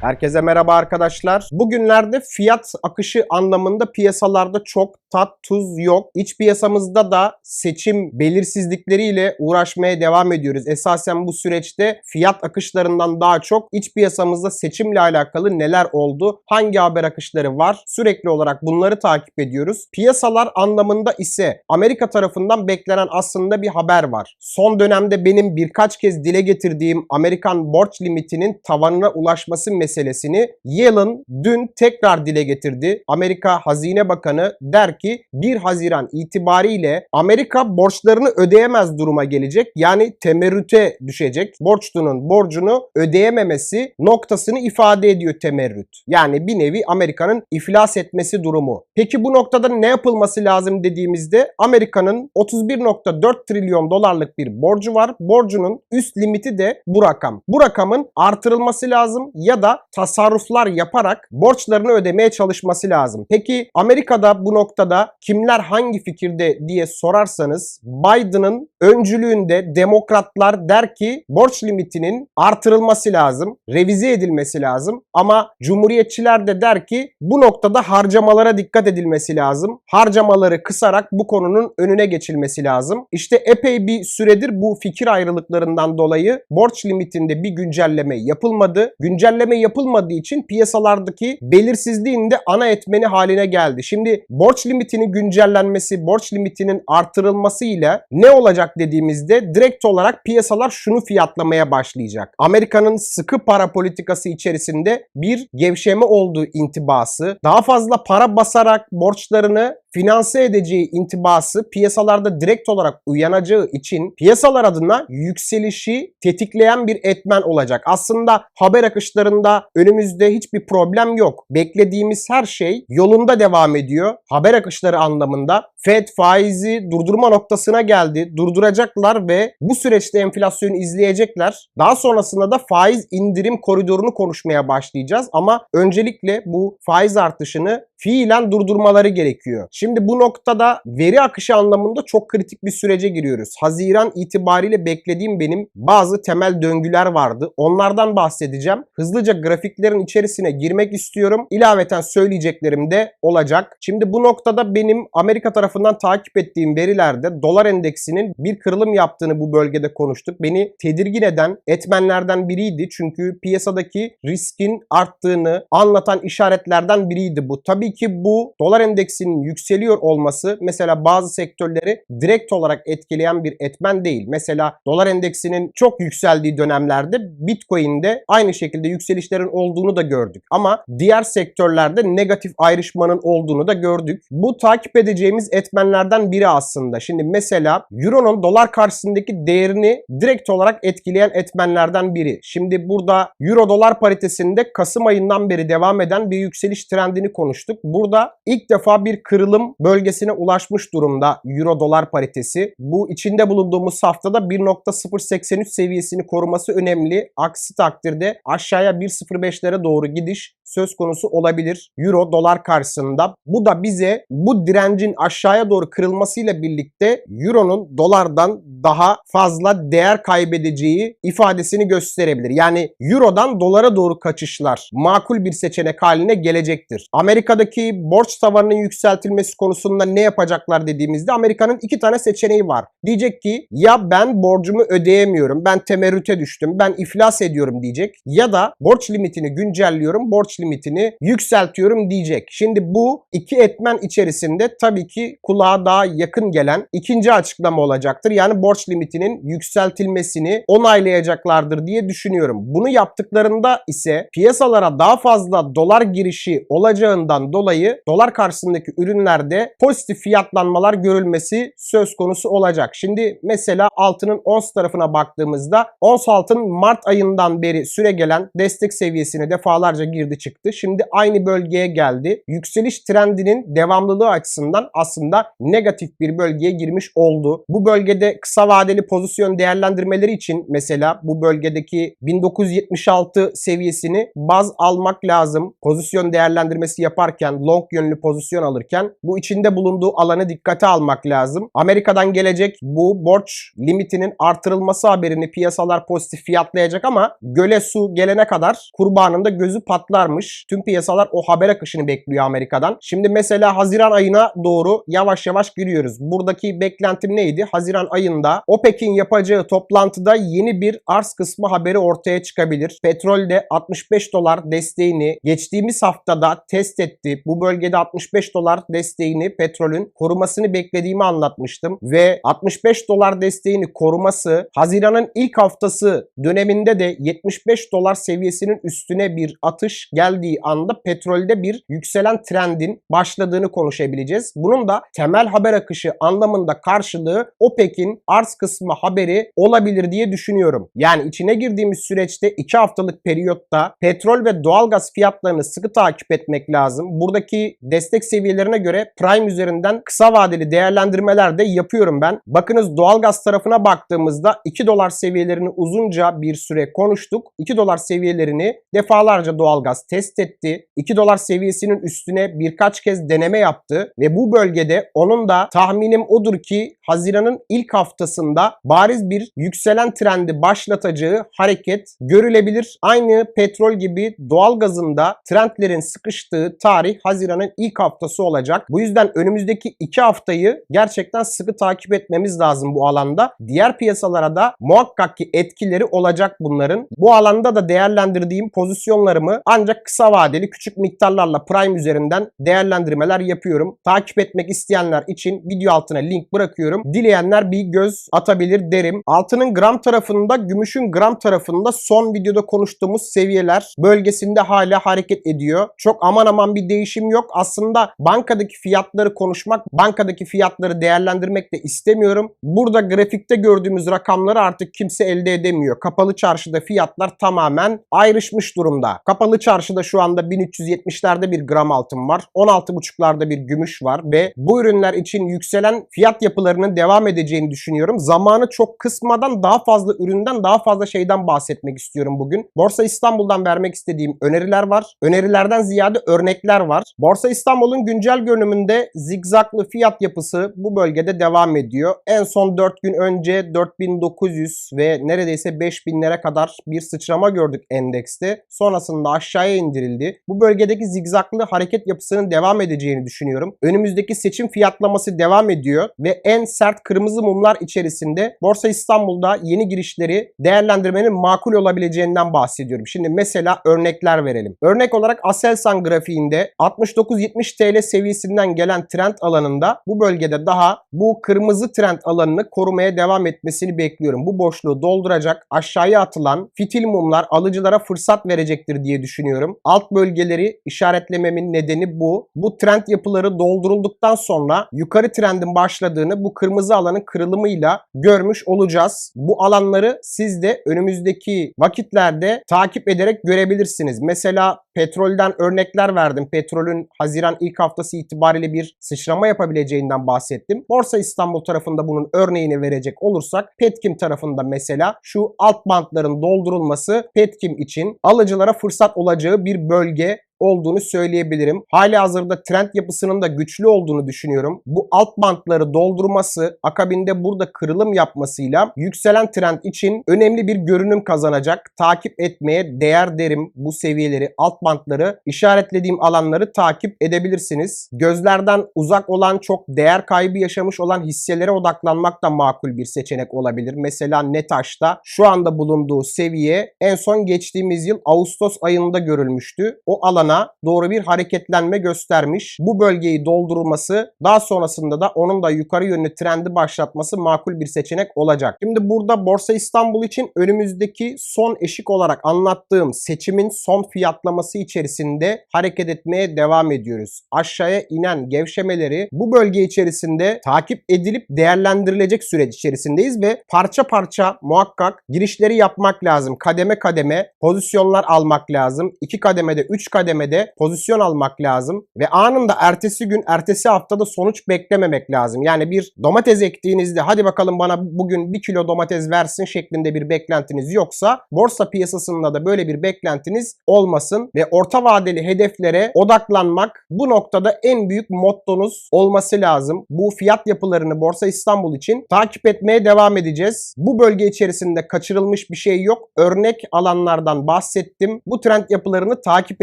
Herkese merhaba arkadaşlar. Bugünlerde fiyat akışı anlamında piyasalarda çok tat tuz yok. İç piyasamızda da seçim belirsizlikleriyle uğraşmaya devam ediyoruz. Esasen bu süreçte fiyat akışlarından daha çok iç piyasamızda seçimle alakalı neler oldu? Hangi haber akışları var? Sürekli olarak bunları takip ediyoruz. Piyasalar anlamında ise Amerika tarafından beklenen aslında bir haber var. Son dönemde benim birkaç kez dile getirdiğim Amerikan borç limitinin tavanına ulaşması meselesini Yellen dün tekrar dile getirdi. Amerika Hazine Bakanı der ki 1 Haziran itibariyle Amerika borçlarını ödeyemez duruma gelecek. Yani temerrüte düşecek. Borçlunun borcunu ödeyememesi noktasını ifade ediyor temerrüt. Yani bir nevi Amerika'nın iflas etmesi durumu. Peki bu noktada ne yapılması lazım dediğimizde Amerika'nın 31.4 trilyon dolarlık bir borcu var. Borcunun üst limiti de bu rakam. Bu rakamın artırılması lazım ya da tasarruflar yaparak borçlarını ödemeye çalışması lazım. Peki Amerika'da bu noktada kimler hangi fikirde diye sorarsanız Biden'ın öncülüğünde demokratlar der ki borç limitinin artırılması lazım, revize edilmesi lazım ama cumhuriyetçiler de der ki bu noktada harcamalara dikkat edilmesi lazım. Harcamaları kısarak bu konunun önüne geçilmesi lazım. İşte epey bir süredir bu fikir ayrılıklarından dolayı borç limitinde bir güncelleme yapılmadı. Güncelleme yapılmadığı için piyasalardaki belirsizliğin de ana etmeni haline geldi. Şimdi borç limitinin güncellenmesi, borç limitinin artırılması ile ne olacak dediğimizde direkt olarak piyasalar şunu fiyatlamaya başlayacak. Amerika'nın sıkı para politikası içerisinde bir gevşeme olduğu intibası, daha fazla para basarak borçlarını finanse edeceği intibası piyasalarda direkt olarak uyanacağı için piyasalar adına yükselişi tetikleyen bir etmen olacak. Aslında haber akışlarında önümüzde hiçbir problem yok. Beklediğimiz her şey yolunda devam ediyor. Haber akışları anlamında Fed faizi durdurma noktasına geldi. Durduracaklar ve bu süreçte enflasyonu izleyecekler. Daha sonrasında da faiz indirim koridorunu konuşmaya başlayacağız ama öncelikle bu faiz artışını fiilen durdurmaları gerekiyor. Şimdi bu noktada veri akışı anlamında çok kritik bir sürece giriyoruz. Haziran itibariyle beklediğim benim bazı temel döngüler vardı. Onlardan bahsedeceğim. Hızlıca grafiklerin içerisine girmek istiyorum. İlaveten söyleyeceklerim de olacak. Şimdi bu noktada benim Amerika tarafından takip ettiğim verilerde dolar endeksinin bir kırılım yaptığını bu bölgede konuştuk. Beni tedirgin eden etmenlerden biriydi. Çünkü piyasadaki riskin arttığını anlatan işaretlerden biriydi bu. Tabii ki bu dolar endeksinin yükseliyor olması mesela bazı sektörleri direkt olarak etkileyen bir etmen değil. Mesela dolar endeksinin çok yükseldiği dönemlerde Bitcoin'de aynı şekilde yükselişlerin olduğunu da gördük. Ama diğer sektörlerde negatif ayrışmanın olduğunu da gördük. Bu takip edeceğimiz etmenlerden biri aslında. Şimdi mesela Euro'nun dolar karşısındaki değerini direkt olarak etkileyen etmenlerden biri. Şimdi burada Euro dolar paritesinde Kasım ayından beri devam eden bir yükseliş trendini konuştuk. Burada ilk defa bir kırılım bölgesine ulaşmış durumda Euro dolar paritesi. Bu içinde bulunduğumuz haftada 1.083 seviyesini koruması önemli. Aksi takdirde aşağıya 1.05'lere doğru gidiş söz konusu olabilir Euro dolar karşısında. Bu da bize bu direncin aşağıya doğru kırılmasıyla birlikte Euro'nun dolardan daha fazla değer kaybedeceği ifadesini gösterebilir. Yani Euro'dan dolara doğru kaçışlar makul bir seçenek haline gelecektir. Amerika'daki borç tavanının yükseltilmesi konusunda ne yapacaklar dediğimizde Amerika'nın iki tane seçeneği var. Diyecek ki ya ben borcumu ödeyemiyorum, ben temerrüte düştüm, ben iflas ediyorum diyecek ya da borç limitini güncelliyorum, borç limitini yükseltiyorum diyecek. Şimdi bu iki etmen içerisinde tabii ki kulağa daha yakın gelen ikinci açıklama olacaktır. Yani borç limitinin yükseltilmesini onaylayacaklardır diye düşünüyorum. Bunu yaptıklarında ise piyasalara daha fazla dolar girişi olacağından dolayı dolar karşısındaki ürünlerde pozitif fiyatlanmalar görülmesi söz konusu olacak. Şimdi mesela altının ons tarafına baktığımızda ons altın Mart ayından beri süre gelen destek seviyesine defalarca girdi çıktı. Şimdi aynı bölgeye geldi. Yükseliş trendinin devamlılığı açısından aslında negatif bir bölgeye girmiş oldu. Bu bölgede kısa vadeli pozisyon değerlendirmeleri için mesela bu bölgedeki 1976 seviyesini baz almak lazım. Pozisyon değerlendirmesi yaparken, long yönlü pozisyon alırken bu içinde bulunduğu alanı dikkate almak lazım. Amerika'dan gelecek bu borç limitinin artırılması haberini piyasalar pozitif fiyatlayacak ama göle su gelene kadar kurbanın da gözü patlarmış. Tüm piyasalar o haber akışını bekliyor Amerika'dan. Şimdi mesela Haziran ayına doğru yavaş yavaş giriyoruz. Buradaki beklentim neydi? Haziran ayında OPEC'in yapacağı toplantıda yeni bir arz kısmı haberi ortaya çıkabilir. Petrolde 65 dolar desteğini geçtiğimiz haftada test etti. Bu bölgede 65 dolar desteğini petrolün korumasını beklediğimi anlatmıştım ve 65 dolar desteğini koruması Haziran'ın ilk haftası döneminde de 75 dolar seviyesinin üstüne bir atış geldiği anda petrolde bir yükselen trendin başladığını konuşabileceğiz. Bunun da temel haber akışı anlamında karşılığı OPEC'in arz kısmı haberi olabilir diye düşünüyorum. Yani içine girdiğimiz süreçte 2 haftalık periyotta petrol ve doğalgaz fiyatlarını sıkı takip etmek lazım. Buradaki destek seviyelerine göre prime üzerinden kısa vadeli değerlendirmeler de yapıyorum ben. Bakınız doğalgaz tarafına baktığımızda 2 dolar seviyelerini uzunca bir süre konuştuk. 2 dolar seviyelerini defalarca doğalgaz test etti. 2 dolar seviyesinin üstüne birkaç kez deneme yaptı ve bu bölgede onun da tahminim odur ki Haziran'ın ilk haftasında bariz bir yükselen trendi başlatacağı hareket görülebilir. Aynı petrol gibi doğalgazın da trendlerin sıkıştığı tarih Haziran'ın ilk haftası olacak. Bu yüzden önümüzdeki 2 haftayı gerçekten sıkı takip etmemiz lazım bu alanda. Diğer piyasalara da muhakkak ki etkileri olacak bunların. Bu alanda da değerlendirdiğim pozisyonlarımı ancak kısa vadeli küçük miktarlarla prime üzerinden değerlendirmeler yapıyorum. Takip etmek isteyenler için video altına link bırakıyorum. Dileyenler bir göz atabilir derim. Altının gram tarafında, gümüşün gram tarafında son videoda konuştuğumuz seviyeler bölgesinde hala hareket ediyor. Çok aman aman bir değişim yok. Aslında bankadaki fiyatları konuşmak, bankadaki fiyatları değerlendirmek de istemiyorum. Burada grafikte gördüğümüz rakamları artık kimse elde edemiyor. Kapalı çarşıda fiyatlar tamamen ayrışmış durumda. Kapalı çarşıda şu anda 1370'lerde bir gram altın var. 16,5'larda bir gümüş var ve bu ürünler için yükselen fiyat yapılarının devam edeceğini düşünüyorum. Zamanı çok kısmadan daha fazla üründen daha fazla şeyden bahsetmek istiyorum bugün. Borsa İstanbul'dan vermek istediğim öneriler var. Önerilerden ziyade örnekler var. Borsa İstanbul'un güncel görünümünde zigzaklı fiyat yapısı bu bölgede devam ediyor. En son 4 gün önce 4900 ve neredeyse 5000'lere kadar bir sıçrama gördük endekste. Sonrasında aşağıya indirildi. Bu bölgedeki zigzaklı hareket yapısının devam edeceğini düşünüyorum. Önümüzdeki seçim fiyatlaması devam ediyor ve en sert kırmızı mumlar içerisinde Borsa İstanbul'da yeni girişleri değerlendirmenin makul olabileceğinden bahsediyorum. Şimdi mesela örnekler verelim. Örnek olarak Aselsan grafiğinde 69-70 TL seviyesinden gelen trend alanında bu bölgede daha bu kırmızı trend alanını korumaya devam etmesini bekliyorum. Bu boşluğu dolduracak aşağıya atılan fitil mumlar alıcılara fırsat verecektir diye düşünüyorum. Alt bölgeleri işaretlememin nedeni bu. Bu trend yapıları doldurulduktan sonra yukarı trendin başladığını bu kırmızı alanın kırılımıyla görmüş olacağız. Bu alanları siz de önümüzdeki vakitlerde takip ederek görebilirsiniz. Mesela petrolden örnekler verdim. Petrolün Haziran ilk haftası itibariyle bir sıçrama yapabileceğinden bahsettim. Borsa İstanbul tarafında bunun örneğini verecek olursak Petkim tarafında mesela şu alt bantların doldurulması Petkim için alıcılara fırsat olacağı bir bölge olduğunu söyleyebilirim. Hali hazırda trend yapısının da güçlü olduğunu düşünüyorum. Bu alt bantları doldurması akabinde burada kırılım yapmasıyla yükselen trend için önemli bir görünüm kazanacak. Takip etmeye değer derim bu seviyeleri, alt bantları, işaretlediğim alanları takip edebilirsiniz. Gözlerden uzak olan çok değer kaybı yaşamış olan hisselere odaklanmak da makul bir seçenek olabilir. Mesela Netaş'ta şu anda bulunduğu seviye en son geçtiğimiz yıl Ağustos ayında görülmüştü. O alana alana doğru bir hareketlenme göstermiş. Bu bölgeyi doldurulması daha sonrasında da onun da yukarı yönlü trendi başlatması makul bir seçenek olacak. Şimdi burada Borsa İstanbul için önümüzdeki son eşik olarak anlattığım seçimin son fiyatlaması içerisinde hareket etmeye devam ediyoruz. Aşağıya inen gevşemeleri bu bölge içerisinde takip edilip değerlendirilecek süreç içerisindeyiz ve parça parça muhakkak girişleri yapmak lazım. Kademe kademe pozisyonlar almak lazım. 2 kademede 3 kademe kademede pozisyon almak lazım ve anında ertesi gün, ertesi haftada sonuç beklememek lazım. Yani bir domates ektiğinizde hadi bakalım bana bugün bir kilo domates versin şeklinde bir beklentiniz yoksa borsa piyasasında da böyle bir beklentiniz olmasın ve orta vadeli hedeflere odaklanmak bu noktada en büyük mottonuz olması lazım. Bu fiyat yapılarını Borsa İstanbul için takip etmeye devam edeceğiz. Bu bölge içerisinde kaçırılmış bir şey yok. Örnek alanlardan bahsettim. Bu trend yapılarını takip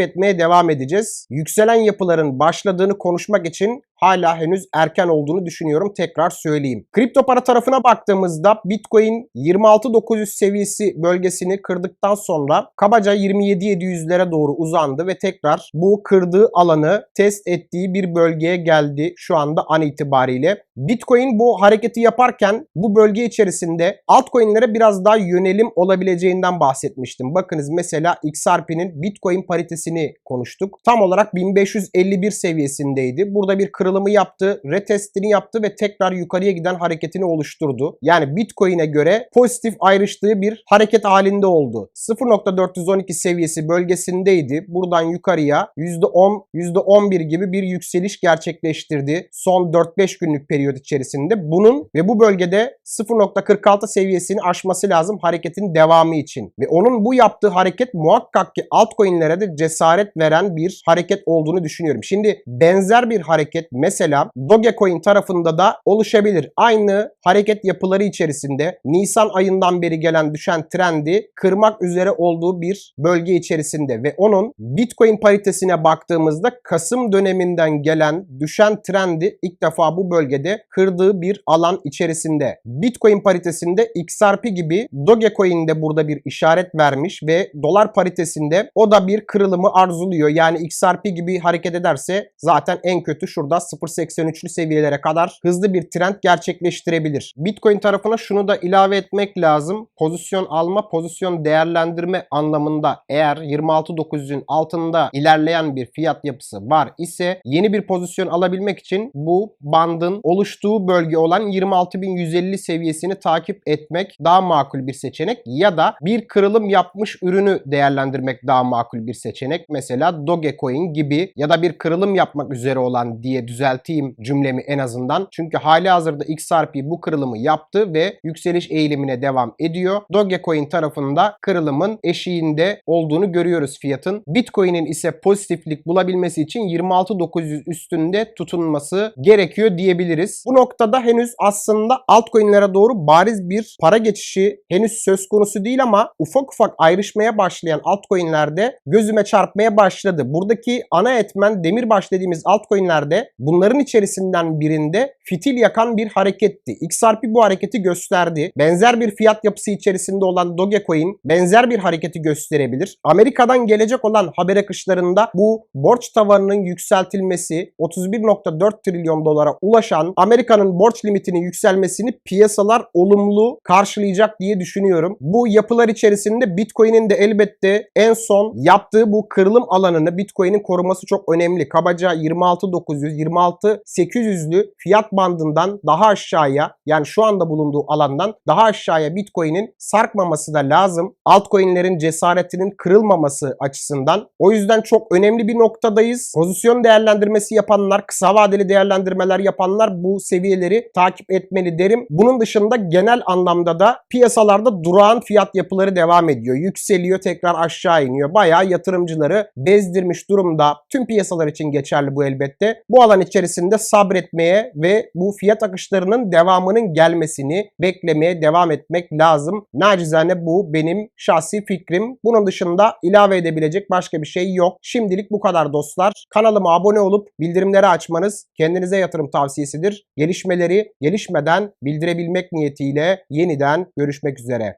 etmeye devam edeceğiz. Yükselen yapıların başladığını konuşmak için hala henüz erken olduğunu düşünüyorum. Tekrar söyleyeyim. Kripto para tarafına baktığımızda Bitcoin 26900 seviyesi bölgesini kırdıktan sonra kabaca 27700'lere doğru uzandı ve tekrar bu kırdığı alanı test ettiği bir bölgeye geldi şu anda an itibariyle. Bitcoin bu hareketi yaparken bu bölge içerisinde altcoin'lere biraz daha yönelim olabileceğinden bahsetmiştim. Bakınız mesela XRP'nin Bitcoin paritesini konuştuk. Tam olarak 1551 seviyesindeydi. Burada bir kırılımı yaptı, retestini yaptı ve tekrar yukarıya giden hareketini oluşturdu. Yani Bitcoin'e göre pozitif ayrıştığı bir hareket halinde oldu. 0.412 seviyesi bölgesindeydi. Buradan yukarıya %10, %11 gibi bir yükseliş gerçekleştirdi. Son 4-5 günlük periyot içerisinde. Bunun ve bu bölgede 0.46 seviyesini aşması lazım hareketin devamı için. Ve onun bu yaptığı hareket muhakkak ki altcoin'lere de cesaret veren bir hareket olduğunu düşünüyorum. Şimdi benzer bir hareket mesela Dogecoin tarafında da oluşabilir. Aynı hareket yapıları içerisinde Nisan ayından beri gelen düşen trendi kırmak üzere olduğu bir bölge içerisinde ve onun Bitcoin paritesine baktığımızda Kasım döneminden gelen düşen trendi ilk defa bu bölgede kırdığı bir alan içerisinde. Bitcoin paritesinde XRP gibi Dogecoin de burada bir işaret vermiş ve dolar paritesinde o da bir kırılımı arzuluyor. Yani XRP gibi hareket ederse zaten en kötü şurada 0.83'lü seviyelere kadar hızlı bir trend gerçekleştirebilir. Bitcoin tarafına şunu da ilave etmek lazım. Pozisyon alma, pozisyon değerlendirme anlamında eğer 26.900'ün altında ilerleyen bir fiyat yapısı var ise yeni bir pozisyon alabilmek için bu bandın oluştuğu bölge olan 26.150 seviyesini takip etmek daha makul bir seçenek ya da bir kırılım yapmış ürünü değerlendirmek daha makul bir seçenek. Mesela Dogecoin gibi ya da bir kırılım yapmak üzere olan diye düzelteyim cümlemi en azından. Çünkü hali hazırda XRP bu kırılımı yaptı ve yükseliş eğilimine devam ediyor. Dogecoin tarafında kırılımın eşiğinde olduğunu görüyoruz fiyatın. Bitcoin'in ise pozitiflik bulabilmesi için 26.900 üstünde tutunması gerekiyor diyebiliriz. Bu noktada henüz aslında altcoin'lere doğru bariz bir para geçişi henüz söz konusu değil ama ufak ufak ayrışmaya başlayan altcoin'lerde gözüme çarpmaya başladı. Buradaki ana etmen demirbaş dediğimiz altcoin'lerde bunların içerisinden birinde fitil yakan bir hareketti. XRP bu hareketi gösterdi. Benzer bir fiyat yapısı içerisinde olan Dogecoin benzer bir hareketi gösterebilir. Amerika'dan gelecek olan haber akışlarında bu borç tavanının yükseltilmesi 31.4 trilyon dolara ulaşan Amerika'nın borç limitinin yükselmesini piyasalar olumlu karşılayacak diye düşünüyorum. Bu yapılar içerisinde Bitcoin'in de elbette en son yaptığı bu kırılım alanını Bitcoin'in koruması çok önemli. Kabaca 26.900 26.800'lü fiyat bandından daha aşağıya yani şu anda bulunduğu alandan daha aşağıya Bitcoin'in sarkmaması da lazım. Altcoin'lerin cesaretinin kırılmaması açısından. O yüzden çok önemli bir noktadayız. Pozisyon değerlendirmesi yapanlar, kısa vadeli değerlendirmeler yapanlar bu seviyeleri takip etmeli derim. Bunun dışında genel anlamda da piyasalarda durağan fiyat yapıları devam ediyor. Yükseliyor tekrar aşağı iniyor. Bayağı yatırımcıları bezdirmiş durumda. Tüm piyasalar için geçerli bu elbette. Bu alan içerisinde sabretmeye ve bu fiyat akışlarının devamının gelmesini beklemeye devam etmek lazım. Nacizane bu benim şahsi fikrim. Bunun dışında ilave edebilecek başka bir şey yok. Şimdilik bu kadar dostlar. Kanalıma abone olup bildirimleri açmanız kendinize yatırım tavsiyesidir. Gelişmeleri gelişmeden bildirebilmek niyetiyle yeniden görüşmek üzere.